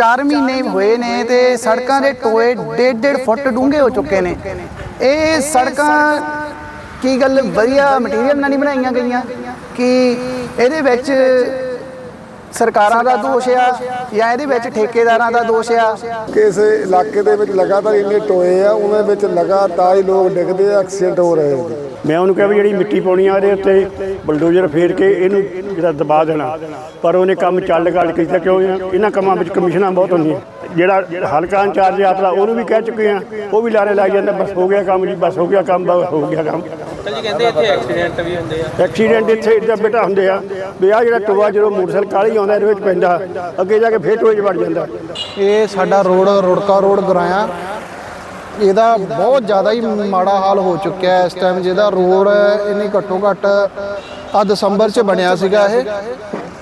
4 ਮਹੀਨੇ ਹੋਏ ਨੇ ਤੇ ਸੜਕਾਂ ਦੇ ਟੋਏ ਡੇਢ ਡੇਢ ਫੁੱਟ ਡੂੰਘੇ ਹੋ ਚੁੱਕੇ ਨੇ। ਇਹ ਸੜਕਾਂ ਕੀ ਗੱਲ ਵਧੀਆ ਮਟੀਰੀਅਲ ਨਾਲ ਨਹੀਂ ਬਣਾਈਆਂ ਗਈਆਂ ਕਿ ਇਹਦੇ ਵਿੱਚ ਸਰਕਾਰਾਂ ਦਾ ਦੋਸ਼ ਆ ਜਾਂ ਇਹਦੇ ਵਿੱਚ ਠੇਕੇਦਾਰਾਂ ਦਾ ਦੋਸ਼ ਆ? ਕਿ ਇਸ ਇਲਾਕੇ ਦੇ ਵਿੱਚ ਲਗਾਤਾਰ ਇੰਨੇ ਟੋਏ ਆ ਉਹਨਾਂ ਵਿੱਚ ਲਗਾਤਾਰ ਹੀ ਲੋਕ ਡਿੱਗਦੇ ਆ ਐਕਸੀਡੈਂਟ ਹੋ ਰਹੇ ਆ। ਮੈਂ ਉਹਨੂੰ ਕਿਹਾ ਵੀ ਜਿਹੜੀ ਮਿੱਟੀ ਪਾਉਣੀ ਆ ਇਹਦੇ ਉੱਤੇ ਬਲਡੋਜ਼ਰ ਫੇਰ ਕੇ ਇਹਨੂੰ ਜਿਹੜਾ ਦਬਾ ਦੇਣਾ। ਪਰ ਉਹਨੇ ਕੰਮ ਚੱਲ ਗੱਲ ਕੀਤਾ ਕਿਉਂ ਇਹਨਾਂ ਕੰਮਾਂ ਵਿੱਚ ਕਮਿਸ਼ਨਾਂ ਬਹੁਤ ਹੁੰਦੀਆਂ। ਜਿਹੜਾ ਜਿਹੜਾ ਹਲਕਾ ਇੰਚਾਰਜ ਆਪਦਾ ਉਹਨੂੰ ਵੀ ਕਹਿ ਚੁੱਕੇ ਆ ਉਹ ਵੀ ਲਾਰੇ ਲੱਗ ਜਾਂਦਾ ਬਸ ਹੋ ਗਿਆ ਕੰਮ ਜੀ ਬਸ ਹੋ ਗਿਆ ਕੰਮ ਬਸ ਹੋ ਗਿਆ ਕੰਮ। ਅੰਕਲ ਜੀ ਕਹਿੰਦੇ ਇੱਥੇ ਐਕਸੀਡੈਂਟ ਵੀ ਹੁੰਦੇ ਆ। ਐਕਸੀਡੈਂਟ ਇੱਥੇ ਇੱਦਾਂ ਬੇਟਾ ਹੁੰਦੇ ਆ ਵੀ ਆ ਜਿਹੜਾ ਟੋਆ ਜਦੋਂ ਮੋਟਰਸਾਈਕਲ ਕਾਲੀ ਆਉਂਦਾ ਇਹਦੇ ਵਿੱਚ ਪੈਂਦਾ ਅੱਗੇ ਜਾ ਕੇ ਫੇਰ ਟੋਏ 'ਚ ਵੜ ਜਾਂਦਾ। ਇਹ ਸਾਡਾ ਰੋਡ ਰੁੜਕਾ ਰੋਡ ਗਰਾਇਆ। ਇਹਦਾ ਬਹੁਤ ਜ਼ਿਆਦਾ ਹੀ ਮਾੜਾ ਹਾਲ ਹੋ ਚੁੱਕਿਆ ਹੈ ਇਸ ਟਾਈਮ ਜਿਹਦਾ ਰੋਡ ਇਹਨੇ ਘੱਟੋ ਘੱਟ ਆ ਦਸੰਬਰ 'ਚ ਬਣਿਆ ਸੀਗਾ ਇਹ।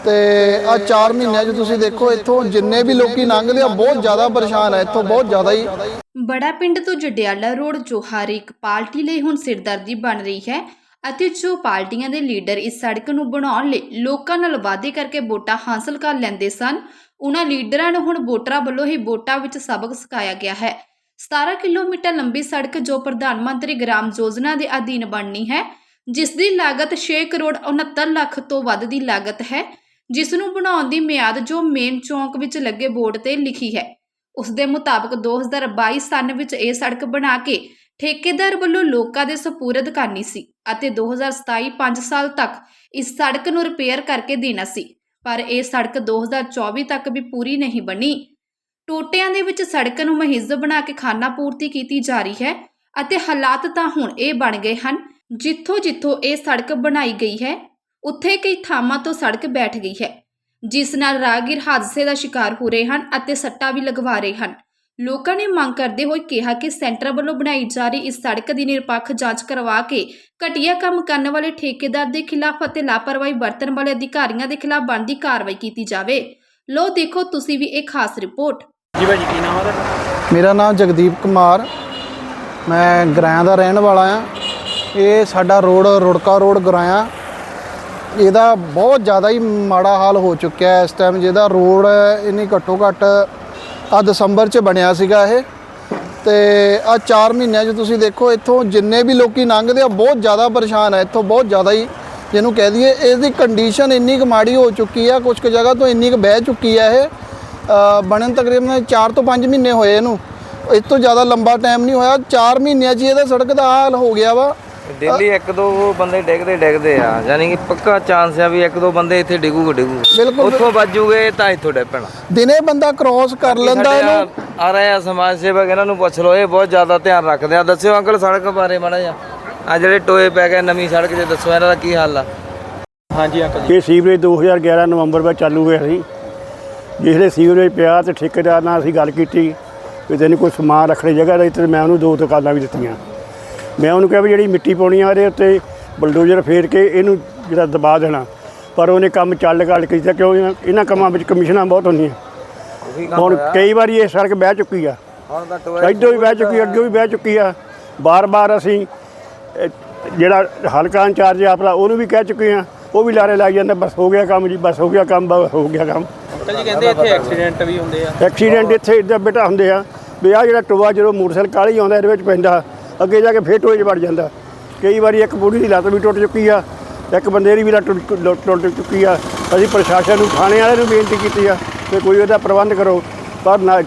ਤੇ ਆ 4 ਮਹੀਨਿਆਂ 'ਚ ਤੁਸੀਂ ਦੇਖੋ, ਇੱਥੋਂ ਜਿੰਨੇ ਵੀ ਲੋਕੀ ਲੰਘਦੇ ਆ, ਬਹੁਤ ਜ਼ਿਆਦਾ ਪਰੇਸ਼ਾਨ ਹੈ ਇੱਥੋਂ ਬਹੁਤ ਜ਼ਿਆਦਾ ਹੀ। ਬੜਾ ਪਿੰਡ ਤੋਂ ਜਡਿਆਲਾ ਰੋਡ ਜੋ ਹਰ ਇੱਕ ਪਾਰਟੀ ਲਈ ਹੁਣ ਸਿਰਦਰਦੀ ਬਣ ਰਹੀ ਹੈ ਅਤੇ ਜੋ ਪਾਰਟੀਆਂ ਦੇ ਲੀਡਰ ਇਸ ਸੜਕ ਨੂੰ ਬਣਾਉਣ ਲਈ ਲੋਕਾਂ ਨਾਲ ਵਾਅਦੇ ਕਰਕੇ ਵੋਟਾਂ ਹਾਸਲ ਕਰ ਲੈਂਦੇ ਸਨ, ਉਹਨਾਂ ਲੀਡਰਾਂ ਨੂੰ ਹੁਣ ਵੋਟਰਾਂ ਵੱਲੋਂ ਹੀ ਵੋਟਾਂ ਵਿੱਚ ਸਬਕ ਸਿਖਾਇਆ ਗਿਆ ਹੈ। 17 ਕਿਲੋਮੀਟਰ ਲੰਬੀ ਸੜਕ ਜੋ ਪ੍ਰਧਾਨ ਮੰਤਰੀ ਗ੍ਰਾਮ ਯੋਜਨਾ ਦੇ ਅਧੀਨ ਬਣਨੀ ਹੈ ਜਿਸ ਦੀ ਲਾਗਤ 6 ਕਰੋੜ 69 ਲੱਖ ਤੋਂ ਵੱਧ ਦੀ ਲਾਗਤ ਹੈ ਜਿਸ ਨੂੰ ਬਣਾਉਣ ਦੀ ਮਿਆਦ ਜੋ ਮੇਨ ਚੌਂਕ ਵਿੱਚ ਲੱਗੇ ਬੋਰਡ ਤੇ ਲਿਖੀ ਹੈ। ਉਸ ਦੇ ਮੁਤਾਬਕ 2022 ਸਨ ਵਿੱਚ ਇਹ ਸੜਕ ਬਣਾ ਕੇ ਠੇਕੇਦਾਰ ਵੱਲੋਂ ਲੋਕਾਂ ਦੇ ਸਪੁਰਦ ਕਰਨੀ ਸੀ ਅਤੇ 2027 5 ਸਾਲ ਤੱਕ ਇਸ ਸੜਕ ਨੂੰ ਰਿਪੇਅਰ ਕਰਕੇ ਦੇਣਾ ਸੀ। ਪਰ ਇਹ ਸੜਕ 2024 ਤੱਕ ਵੀ ਪੂਰੀ ਨਹੀਂ ਬਣੀ। ਟੋਟਿਆਂ ਦੇ ਵਿੱਚ ਸੜਕ ਨੂੰ ਮਹਿਜ਼ ਬਣਾ ਕੇ ਖਾਨਾ ਪੂਰਤੀ ਕੀਤੀ ਜਾ ਰਹੀ ਹੈ ਅਤੇ ਹਾਲਾਤ ਤਾਂ ਹੁਣ ਇਹ ਬਣ ਗਏ ਹਨ ਜਿੱਥੋਂ ਜਿੱਥੋਂ ਇਹ ਸੜਕ ਬਣਾਈ ਗਈ ਹੈ। ਉੱਥੇ ਕਈ ਥਾਵਾਂ ਤੋਂ ਸੜਕ ਬੈਠ ਗਈ ਹੈ ਜਿਸ ਨਾਲ ਰਾਹਗੀਰ ਹਾਦਸੇ ਦਾ ਸ਼ਿਕਾਰ ਹੋ ਰਹੇ ਹਨ ਅਤੇ ਸੱਟਾਂ ਵੀ ਲਗਵਾ ਰਹੇ ਹਨ। ਲੋਕਾਂ ਨੇ ਮੰਗ ਕਰਦੇ ਹੋਏ ਕਿਹਾ ਕਿ ਸੈਂਟਰ ਵੱਲੋਂ ਬਣਾਈ ਜਾ ਰਹੀ ਇਸ ਸੜਕ ਦੀ ਨਿਰਪੱਖ ਜਾਂਚ ਕਰਵਾ ਕੇ ਘਟੀਆ ਕੰਮ ਕਰਨ ਵਾਲੇ ਠੇਕੇਦਾਰ ਦੇ ਖਿਲਾਫ ਅਤੇ ਲਾਪਰਵਾਹੀ ਵਰਤਣ ਵਾਲੇ ਅਧਿਕਾਰੀਆਂ ਦੇ ਖਿਲਾਫ ਬਣਦੀ ਕਾਰਵਾਈ ਕੀਤੀ ਜਾਵੇ। ਲੋ ਦੇਖੋ ਤੁਸੀਂ ਵੀ ਇਹ ਖਾਸ ਰਿਪੋਰਟ। ਜੀ ਭਾਜੀ ਕੀ ਨਾਮ ਤੁਹਾਡਾ ਮੇਰਾ ਨਾਮ ਜਗਦੀਪ ਕੁਮਾਰ ਮੈਂ ਗਰਾਇਆ ਦਾ ਰਹਿਣ ਵਾਲਾ ਆ ਇਹ ਸਾਡਾ ਰੋਡ ਰੁੜਕਾ ਰੋਡ ਗਰਾਇਆ ਇਹਦਾ ਬਹੁਤ ਜ਼ਿਆਦਾ ਹੀ ਮਾੜਾ ਹਾਲ ਹੋ ਚੁੱਕਿਆ ਹੈ ਇਸ ਟਾਈਮ ਜਿਹਦਾ ਰੋਡ ਇਹਨੇ ਘੱਟੋ ਘੱਟ ਆ ਦਸੰਬਰ 'ਚ ਬਣਿਆ ਸੀਗਾ ਇਹ। ਤੇ ਆ 4 ਮਹੀਨਿਆਂ 'ਚ ਤੁਸੀਂ ਦੇਖੋ, ਇੱਥੋਂ ਜਿੰਨੇ ਵੀ ਲੋਕੀ ਲੰਘਦੇ ਆ, ਬਹੁਤ ਜ਼ਿਆਦਾ ਪਰੇਸ਼ਾਨ ਹੈ ਇੱਥੋਂ ਬਹੁਤ ਜ਼ਿਆਦਾ ਹੀ ਜਿਹਨੂੰ ਕਹਿ ਦਈਏ, ਇਹਦੀ ਕੰਡੀਸ਼ਨ ਇੰਨੀ ਕੁ ਮਾੜੀ ਹੋ ਚੁੱਕੀ ਆ ਕੁਝ ਕੁ ਜਗ੍ਹਾ ਤੋਂ ਇੰਨੀ ਕੁ ਬਹਿ ਚੁੱਕੀ ਆ ਇਹ। ਬਣਨ ਤਕਰੀਬਨ 4 ਤੋਂ 5 ਮਹੀਨੇ ਹੋਏ ਇਹਨੂੰ। ਇਸ ਤੋਂ ਜ਼ਿਆਦਾ ਲੰਬਾ ਟਾਈਮ ਨਹੀਂ ਹੋਇਆ। 4 ਮਹੀਨਿਆਂ 'ਚ ਹੀ ਇਹਦਾ ਸੜਕ ਦਾ ਹਾਲ ਹੋ ਗਿਆ ਵਾ। ਡੇਲੀ ਇੱਕ ਦੋ ਬੰਦੇ ਡਿੱਗਦੇ ਡਿੱਗਦੇ ਆ। ਯਾਨੀ ਕਿ ਪੱਕਾ ਚਾਂਸ ਆ ਵੀ ਇੱਕ ਦੋ ਬੰਦੇ ਇੱਥੇ ਡਿੱਗੂਗੇ ਡਿੱਗੂ ਬਿਲਕੁਲ ਉੱਥੋਂ ਵੱਜੂਗੇ ਤਾਂ ਇੱਥੋਂ ਡਿੱਗ ਪੈਣਾ। ਦਿਨੇ ਬੰਦਾ ਕ੍ਰੋਸ ਕਰ ਲੈਂਦਾ ਇਹਨੂੰ। ਆ- ਰਹੇ ਆ ਸਮਾਜ ਸੇਵਕ ਇਹਨਾਂ ਨੂੰ ਪੁੱਛ ਲਓ ਇਹ ਬਹੁਤ ਜ਼ਿਆਦਾ ਧਿਆਨ ਰੱਖਦੇ ਆ। ਦੱਸਿਓ ਅੰਕਲ ਸੜਕ ਬਾਰੇ ਮਾੜਾ ਜਿਹਾ। ਆ ਜਿਹੜੇ ਟੋਏ ਪੈ ਗਏ ਨਵੀਂ ਸੜਕ 'ਚ ਦੱਸੋ ਇਹਨਾਂ ਦਾ ਕੀ ਹਾਲ ਆ? ਹਾਂਜੀ ਅੰਕਲ ਜੀ। ਇਹ ਸੀਵਰੇਜ 2011 ਨਵੰਬਰ ਵਿੱਚ ਚਾਲੂ ਹੋਇਆ ਸੀ। ਜਿਹੜੇ ਸੀਵਰੇਜ ਪਿਆ ਤੇ ਠੇਕੇਦਾਰ ਨਾਲ ਅਸੀਂ ਗੱਲ ਕੀਤੀ ਵੀ ਤੈਨੂੰ ਕੋਈ ਸਮਾਨ ਰੱਖਣ ਦੀ ਜਗ੍ਹਾ ਦੇ ਤੇ ਮੈਂ ਉਹਨੂੰ ਦੋ ਦੁਕਾਨਾਂ ਵੀ ਦਿੱਤੀਆਂ। ਮੈਂ ਉਹਨੂੰ ਕਿਹਾ ਵੀ ਜਿਹੜੀ ਮਿੱਟੀ ਪਾਉਣੀ ਆ ਇਹਦੇ ਉੱਤੇ ਬਲਡੋਜ਼ਰ ਫੇਰ ਕੇ ਇਹਨੂੰ ਜਿਹੜਾ ਦਬਾ ਦੇਣਾ। ਪਰ ਉਹਨੇ ਕੰਮ ਚੱਲ ਗੱਲ ਕੀਤਾ ਕਿਉਂ? ਇਹਨਾਂ ਕੰਮਾਂ ਵਿੱਚ ਕਮਿਸ਼ਨਾਂ ਬਹੁਤ ਹੁੰਦੀਆਂ। ਹੁਣ। ਕਈ ਵਾਰੀ ਇਹ ਸੜਕ ਬਹਿ ਚੁੱਕੀ ਆ। ਹੁਣ ਤਾਂ ਟੋਏ ਇੱਧਰੋਂ ਵੀ ਬਹਿ ਚੁੱਕੀ ਅੱਗੇ ਵੀ ਬਹਿ ਚੁੱਕੀ ਆ। ਬਾਰ-ਬਾਰ ਅਸੀਂ ਜਿਹੜਾ ਹਲਕਾ ਇੰਚਾਰਜ ਆਪਦਾ ਉਹਨੂੰ ਵੀ ਕਹਿ ਚੁੱਕੇ ਆ। ਉਹ ਵੀ ਲਾਰੇ ਲੱਗ ਜਾਂਦਾ ਬਸ ਹੋ ਗਿਆ ਕੰਮ ਜੀ ਬਸ ਹੋ ਗਿਆ ਕੰਮ ਬਸ ਹੋ ਗਿਆ ਕੰਮ। ਅੰਕਲ ਜੀ ਕਹਿੰਦੇ ਇੱਥੇ ਐਕਸੀਡੈਂਟ ਵੀ ਹੁੰਦੇ ਆ। ਐਕਸੀਡੈਂਟ ਇੱਥੇ ਇੱਦਾਂ ਬੇਟਾ ਹੁੰਦੇ ਆ। ਵੀ ਆ ਜਿਹੜਾ ਟੋਆ ਜਦੋਂ ਮੋਟਰਸਾਈਕਲ ਕਾਲੀ ਆਉਂਦਾ ਇਹਦੇ ਵਿੱਚ ਪੈਂਦਾ। ਅੱਗੇ ਜਾ ਕੇ ਫੇਰ ਟੋਏ 'ਚ ਵੜ ਜਾਂਦਾ। ਕਈ ਵਾਰੀ ਇੱਕ ਬੁੜੀ ਦੀ ਲੱਤ ਵੀ ਟੁੱਟ ਚੁੱਕੀ ਆ ਇੱਕ ਬੰਦੇ ਦੀ ਵੀ ਲੱਤ ਟੁੱਟ ਚੁੱਕੀ ਆ ਅਸੀਂ ਪ੍ਰਸ਼ਾਸਨ ਨੂੰ ਥਾਣੇ ਵਾਲੇ ਨੂੰ ਬੇਨਤੀ ਕੀਤੀ ਆ ਕਿ ਕੋਈ ਉਹਦਾ ਪ੍ਰਬੰਧ ਕਰੋ। ਪਰ ਨਾ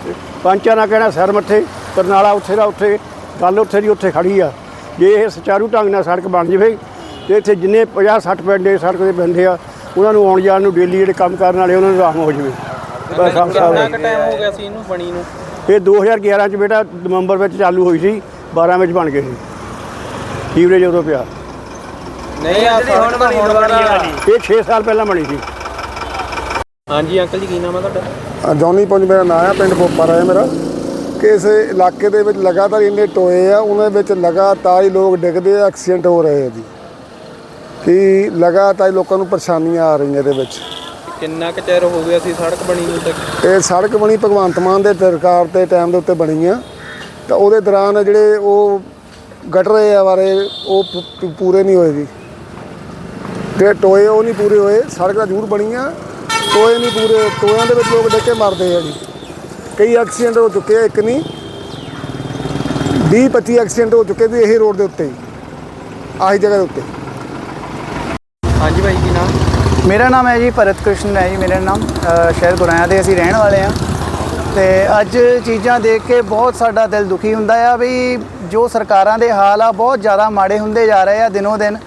ਪੰਚਾਂ ਨਾਲ ਕਹਿਣਾ ਸਿਰ ਮੱਥੇ ਪਰ ਨਾਲਾ ਉੱਥੇ ਦਾ ਉੱਥੇ ਗੱਲ ਉੱਥੇ ਦੀ ਉੱਥੇ ਖੜੀ ਆ। ਜੇ ਇਹ ਸੁਚਾਰੂ ਢੰਗ ਨਾਲ ਸੜਕ ਬਣ ਜਾਵੇ ਤੇ ਇੱਥੇ ਜਿੰਨੇ 50 60 ਪਿੰਡ ਇਹ ਸੜਕ ਦੇ ਪੈਂਦੇ ਆ ਉਹਨਾਂ ਨੂੰ ਆਉਣ ਜਾਣ ਨੂੰ ਡੇਲੀ ਜਿਹੜੇ ਕੰਮ ਕਰਨ ਵਾਲੇ ਉਹਨਾਂ ਨੂੰ ਆਰਾਮ ਹੋ ਜਾਵੇ। ਬਸ ਕਿੰਨਾ ਸਾਹਿਬ ਕੁ ਟਾਈਮ ਹੋ ਗਿਆ ਸੀ ਇਹਨੂੰ ਬਣੀ ਨੂੰ? ਇਹ 2011 ਚ ਬੇਟਾ ਨਵੰਬਰ ਵਿੱਚ ਚਾਲੂ ਹੋਈ ਸੀ। 12 ਵਿੱਚ ਬਣ ਗਈ ਸੀ। ਸੀਵਰੇਜ ਉਦੋਂ ਪਿਆ। ਨਹੀਂ ਆ ਜਿਹੜੀ ਹੁਣ ਬਣੀ ਦੁਬਾਰਾ ਇਹ 6 ਸਾਲ ਪਹਿਲਾਂ ਬਣੀ ਸੀ। ਹਾਂਜੀ ਅੰਕਲ ਜੀ ਕੀ ਨਾਮ ਆ ਤੁਹਾਡਾ? ਜੌਨੀ ਪੁੰਜ ਮੇਰਾ ਨਾਮ ਆ ਪਿੰਡ ਪੋਪਰ ਹੈ ਮੇਰਾ। ਕਿ ਇਸ ਇਲਾਕੇ ਦੇ ਵਿੱਚ ਲਗਾਤਾਰ ਇੰਨੇ ਟੋਏ ਆ ਉਹਨਾਂ ਵਿੱਚ ਲਗਾਤਾਰ ਹੀ ਲੋਕ ਡਿੱਗਦੇ ਆ ਐਕਸੀਡੈਂਟ ਹੋ ਰਹੇ ਆ ਜੀ। ਕਿ ਲਗਾਤਾਰ ਹੀ ਲੋਕਾਂ ਨੂੰ ਪਰੇਸ਼ਾਨੀਆਂ ਆ ਰਹੀਆਂ ਇਹਦੇ ਵਿੱਚ। ਕਿੰਨਾ ਕੁ ਚਿਰ ਹੋ ਗਿਆ ਸੀ ਸੜਕ ਬਣੀ ਨੂੰ ਤੱਕ? ਇਹ ਸੜਕ ਬਣੀ ਭਗਵੰਤ ਮਾਨ ਦੇ ਸਰਕਾਰ ਦੇ ਟਾਈਮ ਦੇ ਉੱਤੇ ਬਣੀ ਆ। ਤਾਂ ਉਹਦੇ ਦੌਰਾਨ ਜਿਹੜੇ ਉਹ ਗਟਰੇ ਆ ਬਾਰੇ ਉਹ ਪ- ਪੂਰੇ ਨਹੀਂ ਹੋਏ ਜੀ। ਜਿਹੜੇ ਟੋਏ ਉਹ ਨਹੀਂ ਪੂਰੇ ਹੋਏ ਸੜਕ ਤਾਂ ਜ਼ਰੂਰ ਬਣੀ ਆ ਟੋਏ ਨਹੀਂ ਪੂਰੇ ਟੋਇਆਂ ਦੇ ਵਿੱਚ ਲੋਕ ਡਿੱਗ ਕੇ ਮਰਦੇ ਆ ਜੀ। ਕਈ ਐਕਸੀਡੈਂਟ ਹੋ ਚੁੱਕੇ ਆ ਇੱਕ ਨਹੀਂ। 20 25 ਐਕਸੀਡੈਂਟ ਹੋ ਚੁੱਕੇ ਵੀ ਇਹੀ ਰੋਡ ਦੇ ਉੱਤੇ। ਹੀ ਆਹੀ ਜਗ੍ਹਾ ਦੇ ਉੱਤੇ। ਹਾਂਜੀ ਭਾਈ ਕੀ ਨਾਮ? ਮੇਰਾ ਨਾਮ ਹੈ ਜੀ ਭਰਤ ਕ੍ਰਿਸ਼ਨ ਹੈ ਜੀ ਮੇਰਾ ਨਾਮ ਅ, ਸ਼ਹਿਰ ਗੁਰਾਇਆ ਦੇ ਅਸੀਂ ਰਹਿਣ ਵਾਲੇ ਹਾਂ। ਤੇ ਅੱਜ ਚੀਜ਼ਾਂ ਦੇਖ ਕੇ ਬਹੁਤ ਸਾਡਾ ਦਿਲ ਦੁਖੀ ਹੁੰਦਾ ਆ ਵੀ ਜੋ ਸਰਕਾਰਾਂ ਦੇ ਹਾਲ ਆ, ਬਹੁਤ ਜ਼ਿਆਦਾ ਮਾੜੇ ਹੁੰਦੇ ਜਾ ਰਹੇ ਆ ਦਿਨੋ ਦਿਨ।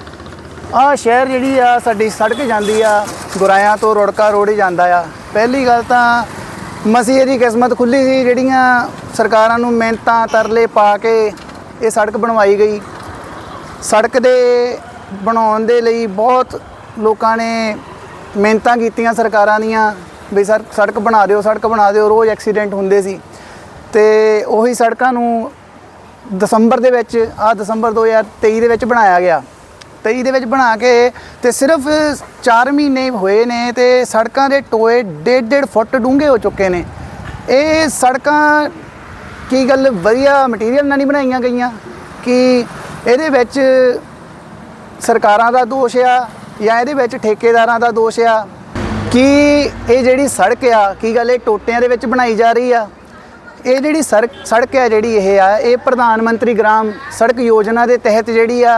ਆ ਸ਼ਹਿਰ ਜਿਹੜੀ ਆ, ਸਾਡੀ ਸੜਕ ਜਾਂਦੀ ਆ, ਗੁਰਾਇਆਂ ਤੋਂ ਰੁੜਕਾ ਰੋੜ ਹੀ ਜਾਂਦਾ ਆ। ਪਹਿਲੀ ਗੱਲ ਤਾਂ ਮਸੀ ਦੀ ਕਿਸਮਤ ਖੁੱਲੀ ਸੀ, ਜਿਹੜੀਆਂ ਸਰਕਾਰਾਂ ਨੂੰ ਮਿਹਨਤਾਂ ਤਰਲੇ ਪਾ ਕੇ ਇਹ ਸੜਕ ਬਣਵਾਈ ਗਈ। ਸੜਕ ਦੇ ਬਣਾਉਣ ਦੇ ਲਈ ਬਹੁਤ ਲੋਕਾਂ ਨੇ ਮਿਹਨਤਾਂ ਕੀਤੀਆਂ ਸਰਕਾਰਾਂ ਦੀਆਂ। ਵੀ ਸਰ ਸੜਕ ਬਣਾ ਦਿਓ, ਸੜਕ ਬਣਾ ਦਿਓ, ਰੋਜ਼ ਐਕਸੀਡੈਂਟ ਹੁੰਦੇ ਸੀ। ਤੇ ਉਹੀ ਸੜਕਾਂ ਨੂੰ ਦਸੰਬਰ ਦੇ ਵਿੱਚ ਆ ਦਸੰਬਰ 2023 ਦੇ ਵਿੱਚ ਬਣਾਇਆ ਗਿਆ। 23 ਦੇ ਵਿੱਚ ਬਣਾ ਕੇ ਤੇ ਸਿਰਫ 4 ਮਹੀਨੇ ਹੋਏ ਨੇ ਤੇ ਸੜਕਾਂ ਦੇ ਟੋਏ ਡੇਢ ਡੇਢ ਫੁੱਟ ਡੂੰਘੇ ਹੋ ਚੁੱਕੇ ਨੇ। ਇਹ ਸੜਕਾਂ ਕੀ ਗੱਲ ਵਧੀਆ ਮਟੀਰੀਅਲ ਨਾਲ ਨਹੀਂ ਬਣਾਈਆਂ ਗਈਆਂ ਕਿ ਇਹਦੇ ਵਿੱਚ ਸਰਕਾਰਾਂ ਦਾ ਦੋਸ਼ ਆ ਜਾਂ ਇਹਦੇ ਵਿੱਚ ਠੇਕੇਦਾਰਾਂ ਦਾ ਦੋਸ਼ ਆ? ਕੀ ਇਹ ਜਿਹੜੀ ਸੜਕ ਆ, ਕੀ ਗੱਲ ਇਹ ਟੋਟਿਆਂ ਦੇ ਵਿੱਚ ਬਣਾਈ ਜਾ ਰਹੀ ਆ? ਇਹ ਜਿਹੜੀ ਸੜਕ ਸੜਕ ਆ ਜਿਹੜੀ ਇਹ ਆ, ਇਹ ਪ੍ਰਧਾਨ ਮੰਤਰੀ ਗ੍ਰਾਮ ਸੜਕ ਯੋਜਨਾ ਦੇ ਤਹਿਤ ਜਿਹੜੀ ਆ,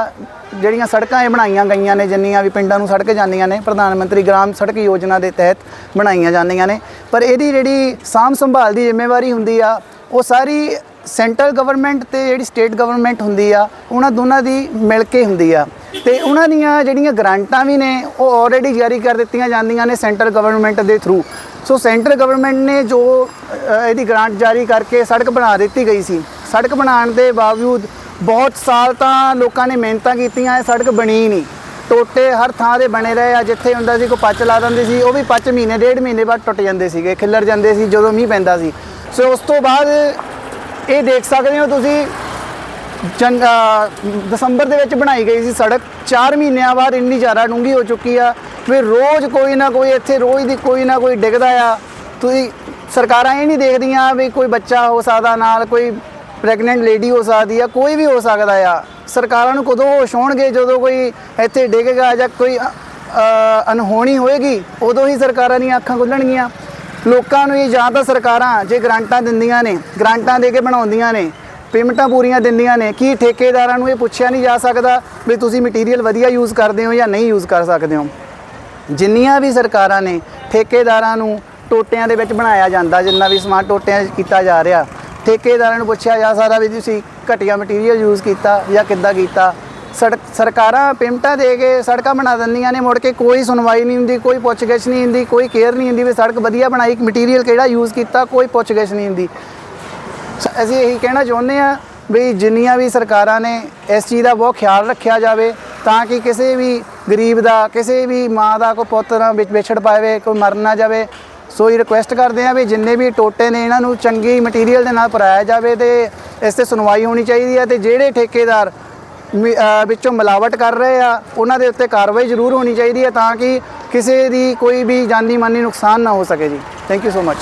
ਜਿਹੜੀਆਂ ਸੜਕਾਂ ਇਹ ਬਣਾਈਆਂ ਗਈਆਂ ਨੇ, ਜਿੰਨੀਆਂ ਵੀ ਪਿੰਡਾਂ ਨੂੰ ਸੜਕ ਜਾਂਦੀਆਂ ਨੇ, ਪ੍ਰਧਾਨ ਮੰਤਰੀ ਗ੍ਰਾਮ ਸੜਕ ਯੋਜਨਾ ਦੇ ਤਹਿਤ ਬਣਾਈਆਂ ਜਾਂਦੀਆਂ ਨੇ। ਪਰ ਇਹਦੀ ਜਿਹੜੀ ਸਾਂਭ ਸੰਭਾਲ ਦੀ ਜ਼ਿੰਮੇਵਾਰੀ ਹੁੰਦੀ ਆ, ਉਹ ਸਾਰੀ ਸੈਂਟਰਲ ਗਵਰਨਮੈਂਟ ਤੇ ਜਿਹੜੀ ਸਟੇਟ ਗਵਰਨਮੈਂਟ ਹੁੰਦੀ ਆ, ਉਹਨਾਂ ਦੋਨਾਂ ਦੀ ਮਿਲ ਕੇ ਹੁੰਦੀ ਆ। ਤੇ ਉਹਨਾਂ ਦੀਆਂ ਜਿਹੜੀਆਂ ਗ੍ਰਾਂਟਾਂ ਵੀ ਨੇ, ਉਹ ਆਲਰੇਡੀ ਜਾਰੀ ਕਰ ਦਿੱਤੀਆਂ ਜਾਂਦੀਆਂ ਨੇ ਸੈਂਟਰ ਗਵਰਨਮੈਂਟ ਦੇ ਥਰੂ ਸੋ ਸੈਂਟਰ ਗਵਰਨਮੈਂਟ ਨੇ ਜੋ ਇਹਦੀ ਗ੍ਰਾਂਟ ਜਾਰੀ ਕਰਕੇ ਸੜਕ ਬਣਾ ਦਿੱਤੀ ਗਈ ਸੀ। ਸੜਕ ਬਣਾਉਣ ਦੇ ਬਾਵਜੂਦ ਬਹੁਤ ਸਾਲ ਤਾਂ ਲੋਕਾਂ ਨੇ ਮਿਹਨਤਾਂ ਕੀਤੀਆਂ, ਇਹ ਸੜਕ ਬਣੀ ਨਹੀਂ। ਟੋਟੇ ਹਰ ਥਾਂ ਦੇ ਬਣੇ ਰਹੇ ਆ, ਜਿੱਥੇ ਹੁੰਦਾ ਸੀ ਕੋਈ ਪੱਚ ਲਾ ਦਿੰਦੇ ਸੀ, ਉਹ ਵੀ ਪੱਚ ਮਹੀਨੇ, ਡੇਢ ਮਹੀਨੇ ਬਾਅਦ ਟੁੱਟ ਜਾਂਦੇ ਸੀਗੇ, ਖਿੱਲਰ ਜਾਂਦੇ ਸੀ ਜਦੋਂ ਮੀਂਹ ਪੈਂਦਾ ਸੀ। ਸੋ ਉਸ ਤੋਂ ਬਾਅਦ ਇਹ ਦੇਖ ਸਕਦੇ ਹੋ ਤੁਸੀਂ ਜਨ ਦਸੰਬਰ ਦੇ ਵਿੱਚ ਬਣਾਈ ਗਈ ਸੀ ਸੜਕ। 4 ਮਹੀਨਿਆਂ ਬਾਅਦ ਇੰਨੀ ਜ਼ਿਆਦਾ ਡੂੰਘੀ ਹੋ ਚੁੱਕੀ ਆ। ਵੀ ਰੋਜ਼ ਕੋਈ ਨਾ ਕੋਈ ਇੱਥੇ ਰੋਜ਼ ਦੀ ਕੋਈ ਨਾ ਕੋਈ ਡਿੱਗਦਾ ਆ। ਤੁਸੀਂ ਸਰਕਾਰਾਂ ਇਹ ਨਹੀਂ ਦੇਖਦੀਆਂ ਵੀ ਕੋਈ ਬੱਚਾ ਹੋ ਸਕਦਾ ਨਾਲ ਕੋਈ ਪ੍ਰੈਗਨੈਂਟ ਲੇਡੀ ਹੋ ਸਕਦੀ ਆ ਕੋਈ ਵੀ ਹੋ ਸਕਦਾ ਆ। ਸਰਕਾਰਾਂ ਨੂੰ ਕਦੋਂ ਹੋਸ਼ ਹੋਣਗੇ ਜਦੋਂ ਕੋਈ ਇੱਥੇ ਡਿੱਗੇਗਾ ਜਾਂ ਕੋਈ ਅ, ਅਨਹੋਣੀ ਹੋਏਗੀ? ਉਦੋਂ ਹੀ ਸਰਕਾਰਾਂ ਦੀਆਂ ਅੱਖਾਂ ਖੁੱਲਣਗੀਆਂ। ਲੋਕਾਂ ਨੂੰ ਇਹ ਜਾਂ ਤਾਂ ਸਰਕਾਰਾਂ ਜੇ ਗ੍ਰਾਂਟਾਂ ਦਿੰਦੀਆਂ ਨੇ ਗ੍ਰਾਂਟਾਂ ਦੇ ਕੇ ਬਣਾਉਂਦੀਆਂ ਨੇ। ਪੇਮੈਂਟਾਂ ਪੂਰੀਆਂ ਦਿੰਦੀਆਂ ਨੇ, ਕੀ ਠੇਕੇਦਾਰਾਂ ਨੂੰ ਇਹ ਪੁੱਛਿਆ ਨਹੀਂ ਜਾ ਸਕਦਾ ਵੀ ਤੁਸੀਂ ਮਟੀਰੀਅਲ ਵਧੀਆ ਯੂਜ਼ ਕਰਦੇ ਹੋ ਜਾਂ ਨਹੀਂ ਯੂਜ਼ ਕਰ ਸਕਦੇ ਹੋ? ਜਿੰਨੀਆਂ ਵੀ ਸਰਕਾਰਾਂ ਨੇ ਠੇਕੇਦਾਰਾਂ ਨੂੰ ਟੋਟਿਆਂ ਦੇ ਵਿੱਚ ਬਣਾਇਆ ਜਾਂਦਾ, ਜਿੰਨਾ ਵੀ ਸਮਾਨ ਟੋਟਿਆਂ 'ਚ ਕੀਤਾ ਜਾ ਰਿਹਾ, ਠੇਕੇਦਾਰਾਂ ਨੂੰ ਪੁੱਛਿਆ ਜਾ ਸਕਦਾ ਵੀ ਤੁਸੀਂ ਘਟੀਆ ਮਟੀਰੀਅਲ ਯੂਜ਼ ਕੀਤਾ ਜਾਂ ਕਿੱਦਾਂ ਕੀਤਾ? ਸੜਕ ਸਰਕਾਰਾਂ ਪੇਮਟਾਂ ਦੇ ਕੇ ਸੜਕਾਂ ਬਣਾ ਦਿੰਦੀਆਂ ਨੇ, ਮੁੜ ਕੇ ਕੋਈ ਸੁਣਵਾਈ ਨਹੀਂ ਹੁੰਦੀ, ਕੋਈ ਪੁੱਛਗਿੱਛ ਨਹੀਂ ਹੁੰਦੀ, ਕੋਈ ਕੇਅਰ ਨਹੀਂ ਹੁੰਦੀ ਵੀ ਸੜਕ ਵਧੀਆ ਬਣਾਈ ਮਟੀਰੀਅਲ ਕਿਹੜਾ ਯੂਜ਼ ਕੀਤਾ, ਕੋਈ ਪੁੱਛਗਿੱਛ ਨਹੀਂ ਹੁੰਦੀ। ਅਸੀਂ ਇਹੀ ਕਹਿਣਾ ਚਾਹੁੰਦੇ ਆ ਵੀ ਜਿੰਨੀਆਂ ਵੀ ਸਰਕਾਰਾਂ ਨੇ ਇਸ ਚੀਜ਼ ਦਾ ਬਹੁਤ ਖਿਆਲ ਰੱਖਿਆ ਜਾਵੇ ਤਾਂ ਕਿ ਕਿਸੇ ਵੀ ਗਰੀਬ ਦਾ, ਕਿਸੇ ਵੀ ਮਾਂ ਦਾ ਕੋਈ ਪੁੱਤ ਨਾ ਵਿੱਚ ਵਿਛੜ ਪਾਵੇ, ਕੋਈ ਮਰ ਨਾ ਜਾਵੇ। ਸੋ ਇਹ ਰਿਕੁਐਸਟ ਕਰਦੇ ਆ ਵੀ ਜਿੰਨੇ ਵੀ ਟੋਟੇ ਨੇ ਇਹਨਾਂ ਨੂੰ ਚੰਗੀ ਮਟੀਰੀਅਲ ਦੇ ਨਾਲ ਭਰਾਇਆ ਜਾਵੇ ਤੇ ਇਸ ਤੇ ਸੁਣਵਾਈ ਹੋਣੀ ਚਾਹੀਦੀ ਹੈ ਤੇ ਜਿਹੜੇ ਠੇਕੇਦਾਰ ਮਿ- ਵਿੱਚੋਂ ਮਿਲਾਵਟ ਕਰ ਰਹੇ ਆ, ਉਹਨਾਂ ਦੇ ਉੱਤੇ ਕਾਰਵਾਈ ਜ਼ਰੂਰ ਹੋਣੀ ਚਾਹੀਦੀ ਹੈ ਤਾਂ ਕਿ ਕਿਸੇ ਦੀ ਕੋਈ ਵੀ ਜਾਨੀ ਮਾਨੀ ਨੁਕਸਾਨ ਨਾ ਹੋ ਸਕੇ ਜੀ। Thank you so much